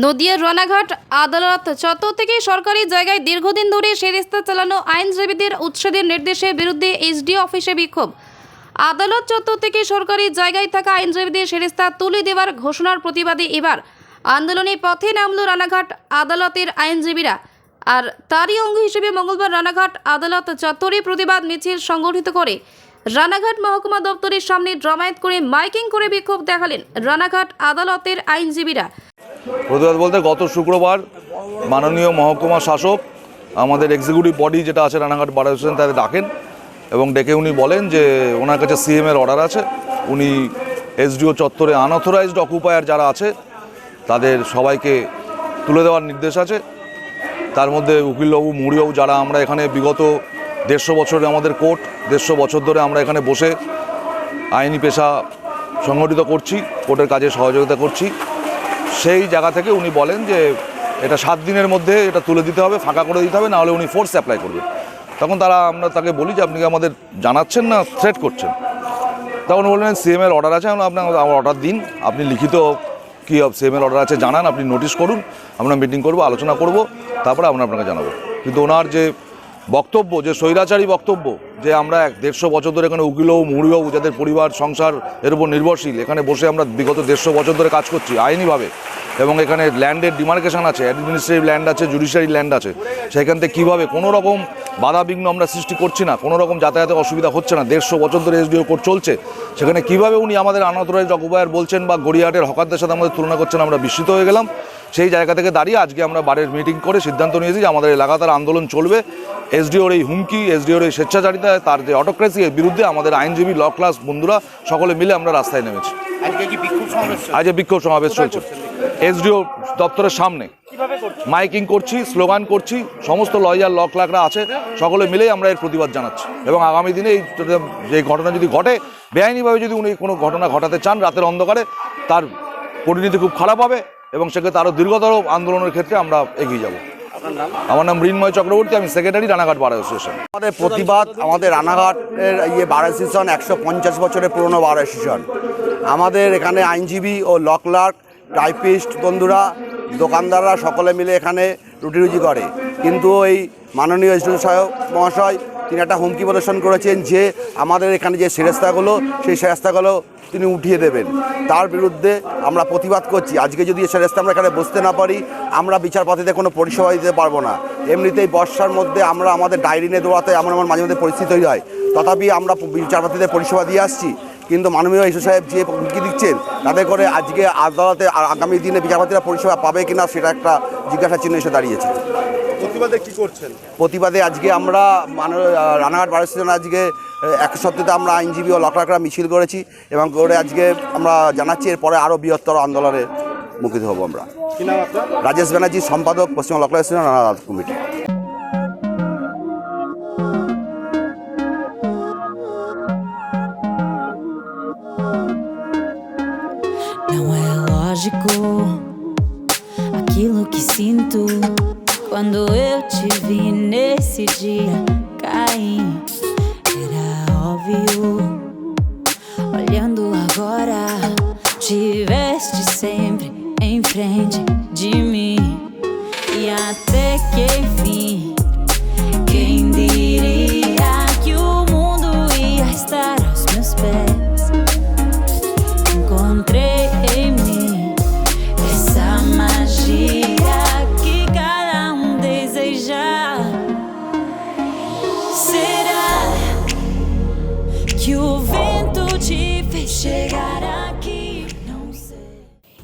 নদিয়ার রানাঘাট আদালত চত্বর থেকে সরকারি জায়গায় দীর্ঘদিন ধরে সেরেস্তা চালানো আইনজীবীদের উচ্ছেদের নির্দেশের বিরুদ্ধে এসডি অফিসে বিক্ষোভ। আদালত চত্বর থেকে সরকারি জায়গায় থাকা আইনজীবীদের সেরেস্তা তুলে দেওয়ার ঘোষণার প্রতিবাদে এবার আন্দোলনে পথে নামল রানাঘাট আদালতের আইনজীবীরা। আর তারই অঙ্গ হিসেবে মঙ্গলবার রানাঘাট আদালত চত্বরে প্রতিবাদ মিছিল সংগঠিত করে রানাঘাট মহকুমা দপ্তরের সামনে জমায়েত করে মাইকিং করে বিক্ষোভ দেখালেন রানাঘাট আদালতের আইনজীবীরা। প্রতিবাদ বলতে গত শুক্রবার মাননীয় মহকুমা শাসক, আমাদের এক্সিকিউটিভ বডি যেটা আছে রানাঘাট বার অ্যাসোসিয়েশন তাদের ডাকেন এবং ডেকে উনি বলেন যে ওনার কাছে সিএম এর অর্ডার আছে। উনি এসডিও চত্বরে আনঅথরাইজড অকুপায়ার যারা আছে, তাদের সবাইকে তুলে দেওয়ার নির্দেশ আছে। তার মধ্যে উকিলবাবু, মুড়িবাবু যারা আমরা এখানে বিগত দেড়শো বছরে আমাদের কোর্ট, দেড়শো বছর ধরে আমরা এখানে বসে আইনি পেশা সংগঠিত করছি, কোর্টের কাজে সহযোগিতা করছি। সেই জায়গা থেকে উনি বলেন যে এটা সাত দিনের মধ্যে এটা তুলে দিতে হবে, ফাঁকা করে দিতে হবে নাহলে উনি ফোর্স অ্যাপ্লাই করবেন তখন তারা আমরা তাকে বলি যে আপনি কি আমাদের জানাচ্ছেন না থ্রেট করছেন? তখন বললেন সিএম এর অর্ডার আছে, আমরা আপনার আমার অর্ডার দিন। আপনি লিখিত কী সিএম এর অর্ডার আছে জানান, আপনি নোটিশ করুন, আমরা মিটিং করব, আলোচনা করব, তারপরে আমরা আপনাকে জানাব। কিন্তু ওনার যে বক্তব্য, যে স্বৈরাচারী বক্তব্য যে আমরা এক দেড়শো বছর ধরে এখানে উকিলবাবু মুড়িবাবু যাদের পরিবার, সংসার এর উপর নির্ভরশীল, এখানে বসে আমরা বিগত দেড়শো বছর ধরে কাজ করছি, আইনিভাবে। এবং এখানে ল্যান্ডের ডিমার্কেশন আছে অ্যাডমিনিস্ট্রেটিভ ল্যান্ড আছে জুডিশিয়ারি ল্যান্ড আছে। সেখান থেকে কীভাবে কোনো রকম বাধা বিঘ্ন আমরা সৃষ্টি করছি না, কোনো রকম যাতায়াতের অসুবিধা হচ্ছে না, দেড়শো বছর ধরে এসডিও কোর্ট চলছে। সেখানে কীভাবে উনি আমাদের আনাতরাইজ অকুপায়ার বলছেন বা গড়িয়াহাটের হকারদের সাথে আমাদের তুলনা করছেন, আমরা বিস্মিত হয়ে গেলাম। সেই জায়গা থেকে দাঁড়িয়ে আজকে আমরা বারের মিটিং করে সিদ্ধান্ত নিয়েছি যে আমাদের লাগাতার আন্দোলন চলবে। এসডিওর এই হুমকি, এসডিওর এই স্বেচ্ছাচারিতা তার যে অটোক্রেসি এর বিরুদ্ধে আমাদের আইনজীবী ল ক্লাস বন্ধুরা সকলে মিলে আমরা রাস্তায় নেমেছি? আজ বিক্ষোভ সমাবেশ চলছে? এসডিও দপ্তরের সামনে। মাইকিং করছি স্লোগান করছি সমস্ত লয়ার ল ক্লার্করা আছে সকলে মিলেই আমরা এর প্রতিবাদ জানাচ্ছি। এবং আগামী দিনে এই যে ঘটনা যদি ঘটে বেআইনিভাবে যদি উনি কোনো ঘটনা ঘটাতে চান রাতের অন্ধকারে তার পরিণতি খুব খারাপ হবে এবং সেক্ষেত্রে আরও দীর্ঘতর আন্দোলনের ক্ষেত্রে আমরা এগিয়ে যাব। আমার নাম মৃন্ময় চক্রবর্তী আমি সেক্রেটারি রানাঘাট বার অ্যাসোসিয়েশন আমাদের প্রতিবাদ আমাদের রানাঘাটের ইয়ে বার অ্যাসোসিয়েশন একশো পঞ্চাশ বছরের পুরনো বার অ্যাসোসিয়েশন আমাদের এখানে আইনজীবী ও লকলার্ক ক্লার্ক টাইপিস্ট বন্ধুরা দোকানদাররা সকলে মিলে এখানে রুটি রুজি করে। কিন্তু ওই মাননীয় এসডি সাহেব মহাশয় তিনি একটা হুমকি প্রদর্শন করেছেন যে আমাদের এখানে যে সেরেস্তাগুলো, সেই সেরেস্তাগুলো তিনি উঠিয়ে দেবেন। তার বিরুদ্ধে আমরা প্রতিবাদ করছি। আজকে যদি সেরেস্তা আমরা এখানে বসতে না পারি, আমরা বিচারপতিতে কোনো পরিষেবা দিতে পারব না। এমনিতেই বর্ষার মধ্যে আমরা আমাদের ডায়েরি নিয়ে দৌড়াতে আমার আমার মাঝে মধ্যে পরিস্থিতি হয়। তথাপি আমরা বিচারপতিদের পরিষেবা দিয়ে আসছি। কিন্তু মাননীয় ইস্যু সাহেব যে হুমকি দিচ্ছেন, তাতে করে আজকে আদালতে আগামী দিনে বিচারপতিরা পরিষেবা পাবে কিনা, সেটা একটা জিজ্ঞাসা চিহ্ন এসে দাঁড়িয়েছে। প্রতিবাদে কি করছেন? প্রতিবাদে আজকে আমরা মান রানাঘাট বার স্টেশন আজকে এক সপ্তাহে আমরা আইনজীবী ও লকড়াকরা মিছিল করেছি এবং করে আজকে আমরা জানাচ্ছি এরপরে আরও বৃহত্তর আন্দোলনে মুখিত হব আমরা। রাজেশ ব্যানার্জি সম্পাদক পশ্চিম লকড়া station Ranaghat committee. Não é lógico aquilo que sinto. Quando eu te vi nesse dia cair. Era óbvio. Olhando agora, tiveste sempre em frente de mim e até que enfim. Quem diria que o mundo ia estar aos meus pés?